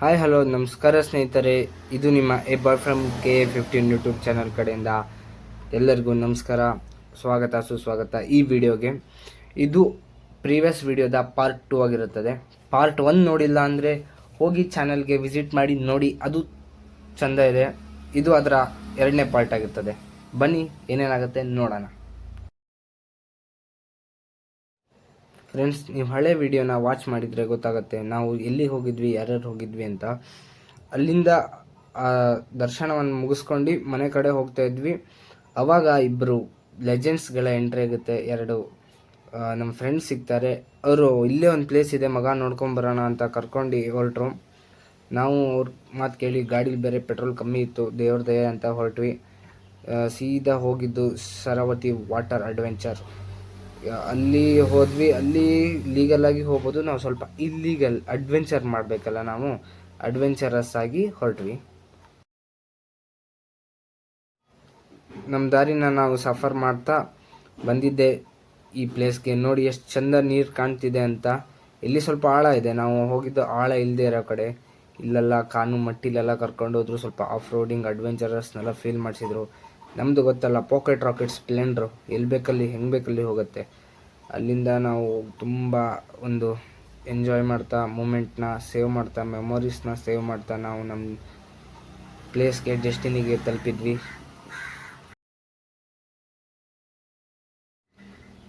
Hi hello ನಮಸ್ಕಾರ ಸ್ನೇಹಿತರೆ. ಇದು ನಿಮ್ಮ A boy from K A fifteen YouTube channel ಕಡೆಯಿಂದ ಎಲ್ಲರಿಗೂ ನಮಸ್ಕಾರ. ಸ್ವಾಗತ, ಸುಸ್ವಾಗತ ಈ ವಿಡಿಯೋಗೆ. ಇದು ಪ್ರೀವಿಯಸ್ ವಿಡಿಯೋದ ಪಾರ್ಟ್ ಟೂ ಆಗಿರುತ್ತದೆ. ಪಾರ್ಟ್ ಒನ್ ನೋಡಿಲ್ಲ ಅಂದರೆ ಹೋಗಿ ಚಾನಲ್ಗೆ ವಿಸಿಟ್ ಮಾಡಿ, ನೋಡಿ, ಅದು ಚಂದ ಇದೆ. ಇದು ಅದರ ಎರಡನೇ ಪಾರ್ಟ್ ಆಗಿರ್ತದೆ. ಬನ್ನಿ, ಏನೇನಾಗುತ್ತೆ ನೋಡೋಣ. ಫ್ರೆಂಡ್ಸ್ ನೀವು ಹಳೆ ವಿಡಿಯೋನ ವಾಚ್ ಮಾಡಿದರೆ ಗೊತ್ತಾಗುತ್ತೆ. ನಾವು ಎಲ್ಲಿ ಹೋಗಿದ್ವಿ, ಯಾರ್ಯಾರು ಹೋಗಿದ್ವಿ ಅಂತ. ಅಲ್ಲಿಂದ, ಆ ದರ್ಶನವನ್ನು ಮುಗಿಸ್ಕೊಂಡು ಮನೆ ಕಡೆ ಹೋಗ್ತಾ ಇದ್ವಿ. ಅವಾಗ ಇಬ್ಬರು ಲೆಜೆಂಡ್ಸ್ಗಳ ಎಂಟ್ರಿ ಆಗುತ್ತೆ. ಎರಡು ನಮ್ಮ ಫ್ರೆಂಡ್ಸ್ ಸಿಗ್ತಾರೆ. ಅವರು, ಇಲ್ಲೇ ಒಂದು ಪ್ಲೇಸ್ ಇದೆ, ಮಗ ನೋಡ್ಕೊಂಬರೋಣ ಅಂತ ಕರ್ಕೊಂಡು ಹೊರಟ್ರು. ನಾವು ಅವ್ರ ಮಾತು ಕೇಳಿ, ಗಾಡೀಲಿ ಬೇರೆ ಪೆಟ್ರೋಲ್ ಕಮ್ಮಿ ಇತ್ತು, ದೇವ್ರ ದಯೆ ಅಂತ ಹೊರಟ್ವಿ. ಸೀದಾ ಹೋಗಿದ್ದು ಸರವತಿ ವಾಟರ್ ಅಡ್ವೆಂಚರ್ ಅಲ್ಲಿ ಹೋದ್ವಿ, ಅಲ್ಲಿ ಲೀಗಲ್ ಆಗಿ ಹೋಗ್ಬೋದು. ನಾವು ಸ್ವಲ್ಪ ಇಲ್ಲೀಗಲ್ ಅಡ್ವೆಂಚರ್ ಮಾಡಬೇಕಲ್ಲ ನಾವು. ಅಡ್ವೆಂಚರಸ್ ಆಗಿ ಹೊರಟ್ವಿ. ನಮ್ಮ ದಾರಿನ ನಾವು ಸಫರ್ ಮಾಡ್ತಾ ಬಂದಿದ್ದೆ. ಈ ಪ್ಲೇಸ್ಗೆ ನೋಡಿ ಎಷ್ಟು ಚಂದ ನೀರು ಕಾಣ್ತಿದೆ ಅಂತ. ಇಲ್ಲಿ ಸ್ವಲ್ಪ ಆಳ ಇದೆ. ನಾವು ಹೋಗಿದ್ದು ಆಳ ಇಲ್ಲದೆ ಇರೋ ಕಡೆ. ಇಲ್ಲೆಲ್ಲ ಕಾನು ಮಟ್ಟಿಲೆಲ್ಲ ಕರ್ಕೊಂಡು ಹೋದ್ರು ಸ್ವಲ್ಪ ಆಫ್ ರೋಡಿಂಗ್ ಅಡ್ವೆಂಚರಸ್ನೆಲ್ಲ ಫೀಲ್ ಮಾಡಿಸಿದ್ರು. ನಮ್ಮದು ಗೊತ್ತಲ್ಲ ಪಾಕೆಟ್ ರಾಕೆಟ್ ಸ್ಪ್ಲೆಂಡ್ರು ಎಲ್ಲಿ ಬೇಕಲ್ಲಿ, ಹೆಂಗೆ ಬೇಕಲ್ಲಿ ಹೋಗುತ್ತೆ. ಅಲ್ಲಿಂದ ನಾವು ತುಂಬ ಒಂದು ಎಂಜಾಯ್ ಮಾಡ್ತಾ ಮೂಮೆಂಟ್ನ ಸೇವ್ ಮಾಡ್ತಾ ಮೆಮೊರೀಸ್ನ ಸೇವ್ ಮಾಡ್ತಾ ನಾವು ನಮ್ಮ ಪ್ಲೇಸ್ಗೆ ಡೆಸ್ಟಿನಿಗೆ ತಲುಪಿದ್ವಿ.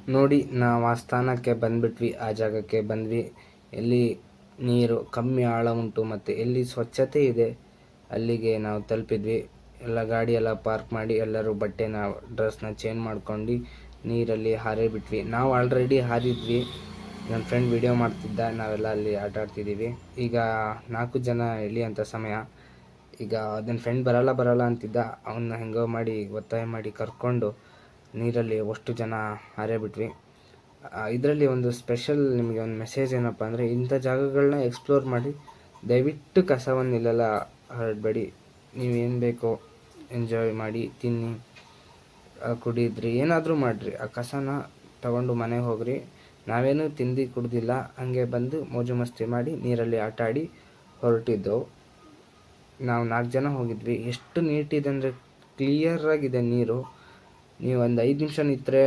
ನೋಡಿ, ನಾವು ಆ ಸ್ಥಾನಕ್ಕೆ ಬಂದ್ಬಿಟ್ವಿ, ಆ ಜಾಗಕ್ಕೆ ಬಂದ್ವಿ. ಎಲ್ಲಿ ನೀರು ಕಮ್ಮಿ ಆಳ ಉಂಟು, ಮತ್ತು ಎಲ್ಲಿ ಸ್ವಚ್ಛತೆ ಇದೆ, ಅಲ್ಲಿಗೆ ನಾವು ತಲುಪಿದ್ವಿ. ಎಲ್ಲ ಗಾಡಿ ಎಲ್ಲ ಪಾರ್ಕ್ ಮಾಡಿ ಎಲ್ಲರೂ ಬಟ್ಟೆನ ಡ್ರೆಸ್ನ ಚೇಂಜ್ ಮಾಡ್ಕೊಂಡು ನೀರಲ್ಲಿ ಹಾರೇ ಬಿಟ್ವಿ ನಾವು ಆಲ್ರೆಡಿ ಹಾರಿದ್ವಿ. ನನ್ನ ಫ್ರೆಂಡ್ ವಿಡಿಯೋ ಮಾಡ್ತಿದ್ದ, ನಾವೆಲ್ಲ ಅಲ್ಲಿ ಆಟ ಆಡ್ತಿದ್ದೀವಿ ಈಗ ನಾಲ್ಕು ಜನ ಇಳಿಯೋಂಥ ಸಮಯ. ಈಗ ನನ್ನ ಫ್ರೆಂಡ್ ಬರಲ್ಲ ಬರಲ್ಲ ಅಂತಿದ್ದ. ಅವನ್ನ ಹೆಂಗೋ ಮಾಡಿ, ಒತ್ತಾಯ ಮಾಡಿ ಕರ್ಕೊಂಡು ನೀರಲ್ಲಿ ಅಷ್ಟು ಜನ ಹಾರೇ ಬಿಟ್ವಿ ಇದರಲ್ಲಿ ಒಂದು ಸ್ಪೆಷಲ್ ನಿಮಗೆ ಒಂದು ಮೆಸೇಜ್ ಏನಪ್ಪ ಅಂದರೆ, ಇಂಥ ಜಾಗಗಳನ್ನ ಎಕ್ಸ್ಪ್ಲೋರ್ ಮಾಡಿ ದಯವಿಟ್ಟು ಕಸವನ್ನು ಇಲ್ಲೆಲ್ಲ ಹರಡಬೇಡಿ ನೀವೇನು ಬೇಕೋ ಎಂಜಾಯ್ ಮಾಡಿ ತಿನ್ನಿ. ಕುಡಿದ್ರಿ. ಏನಾದರೂ ಮಾಡಿರಿ. ಆ ಕಸನ ತಗೊಂಡು ಮನೆಗೆ ಹೋಗ್ರಿ. ನಾವೇನು ತಿಂದು ಕುಡ್ದಿಲ್ಲ. ಹಂಗೆ ಬಂದು ಮೋಜು ಮಸ್ತಿ ಮಾಡಿ ನೀರಲ್ಲಿ ಆಟ ಆಡಿ ಹೊರಟಿದ್ದೆವು. ನಾವು ನಾಲ್ಕು ಜನ ಹೋಗಿದ್ವಿ. ಎಷ್ಟು ನೀಟಿದೆ ಅಂದರೆ ಕ್ಲಿಯರಾಗಿದೆ ನೀರು. ನೀವು ಒಂದು ಐದು ನಿಮಿಷ ನಿಂತರೆ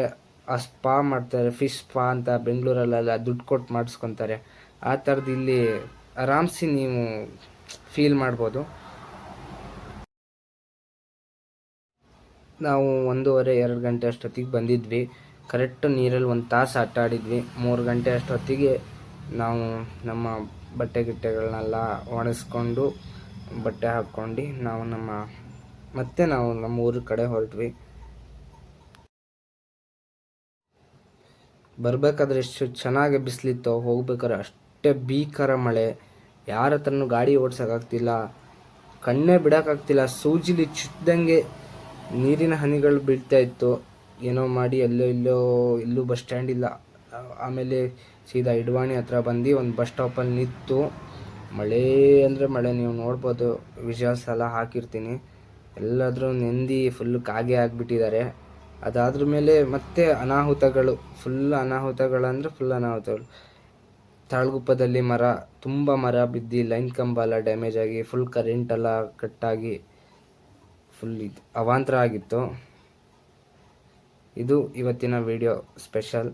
ಆ ಸ್ಪಾ ಮಾಡ್ತಾರೆ. ಫಿಶ್ ಸ್ಪಾ ಅಂತ ಬೆಂಗಳೂರಲ್ಲೆಲ್ಲ ದುಡ್ಡು ಕೊಟ್ಟು ಮಾಡಿಸ್ಕೊತಾರೆ. ಆ ಥರದ್ದು ಇಲ್ಲಿ ಆರಾಮ್ಸಿ ನೀವು ಫೀಲ್ ಮಾಡ್ಬೋದು. ನಾವು ಒಂದೂವರೆ, ಎರಡು ಗಂಟೆ ಅಷ್ಟೊತ್ತಿಗೆ ಬಂದಿದ್ವಿ. ಕರೆಕ್ಟ್ ನೀರಲ್ಲಿ ಒಂದು ತಾಸು ಆಟ ಆಡಿದ್ವಿ. ಮೂರು ಗಂಟೆ ಅಷ್ಟೊತ್ತಿಗೆ ನಾವು ನಮ್ಮ ಬಟ್ಟೆ ಗಿಟ್ಟೆಗಳನ್ನೆಲ್ಲ ಒಣಗಿಸ್ಕೊಂಡು ಬಟ್ಟೆ ಹಾಕ್ಕೊಂಡು ನಾವು ನಮ್ಮ, ಮತ್ತೆ ನಾವು ನಮ್ಮ ಊರ ಕಡೆ ಹೊರಟ್ವಿ. ಬರಬೇಕಾದ್ರೆ ಎಷ್ಟು ಚೆನ್ನಾಗಿ ಬಿಸಿಲಿತ್ತು, ಹೋಗ್ಬೇಕಾದ್ರೆ ಅಷ್ಟೇ ಭೀಕರ ಮಳೆ. ಯಾರ ಹತ್ರನೂ ಗಾಡಿ ಓಡ್ಸೋಕ್ಕಾಗ್ತಿಲ್ಲ. ಕಣ್ಣೇ ಬಿಡೋಕ್ಕಾಗ್ತಿಲ್ಲ. ಸೂಜಿಲಿ ಚುಚ್ದಂಗೆ ನೀರಿನ ಹನಿಗಳು ಬೀಳ್ತಾ ಇತ್ತು. ಏನೋ ಮಾಡಿ ಎಲ್ಲೋ ಇಲ್ಲೋ ಎಲ್ಲೂ ಬಸ್ ಸ್ಟ್ಯಾಂಡ್ ಇಲ್ಲ. ಆಮೇಲೆ ಸೀದಾ ಇಡ್ವಾಣಿ ಹತ್ರ ಬಂದು ಒಂದು ಬಸ್ ಸ್ಟಾಪಲ್ಲಿ ನಿಂತು ಮಳೆ ಅಂದರೆ ಮಳೆ, ನೀವು ನೋಡ್ಬೋದು. ವಿಜುವಲ್ಸ್ ಎಲ್ಲ ಹಾಕಿರ್ತೀನಿ. ಎಲ್ಲಾದರೂ ನೆಂದಿ ಫುಲ್ ಕಾಗೆ ಆಗಿಬಿಟ್ಟಿದ್ದಾರೆ. ಅದಾದ್ರ ಮೇಲೆ ಮತ್ತೆ ಅನಾಹುತಗಳು ಫುಲ್ ಅನಾಹುತಗಳಂದರೆ ಫುಲ್ ಅನಾಹುತಗಳು. ತಾಳ್ಗುಪ್ಪದಲ್ಲಿ ಮರ, ತುಂಬ ಮರ ಬಿದ್ದು ಲೈನ್ ಕಂಬ ಎಲ್ಲ ಡ್ಯಾಮೇಜ್ ಆಗಿ ಫುಲ್ ಕರೆಂಟ್ ಎಲ್ಲ ಕಟ್ಟಾಗಿ ಫುಲ್ ಇದು. ಅವಾಂತರ ಆಗಿತ್ತು. ಇದು ಇವತ್ತಿನ ವಿಡಿಯೋ ಸ್ಪೆಷಲ್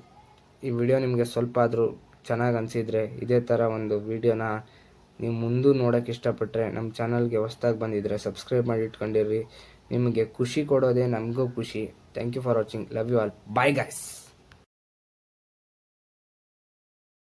ಈ ವಿಡಿಯೋ ನಿಮಗೆ ಸ್ವಲ್ಪ ಆದರೂ ಚೆನ್ನಾಗಿ ಅನಿಸಿದರೆ ಇದೇ ಥರ ಒಂದು ವಿಡಿಯೋನ ನೀವು ಮುಂದೂ ನೋಡೋಕ್ಕೆ ಇಷ್ಟಪಟ್ಟರೆ ನಮ್ಮ ಚಾನಲ್ಗೆ ಹೊಸ್ದಾಗಿ ಬಂದಿದ್ದರೆ ಸಬ್ಸ್ಕ್ರೈಬ್ ಮಾಡಿ ಇಟ್ಕೊಂಡಿರ್ರಿ. ನಿಮಗೆ ಖುಷಿ ಕೊಡೋದೇ ನಮಗೂ ಖುಷಿ. Thank you for watching love you all bye guys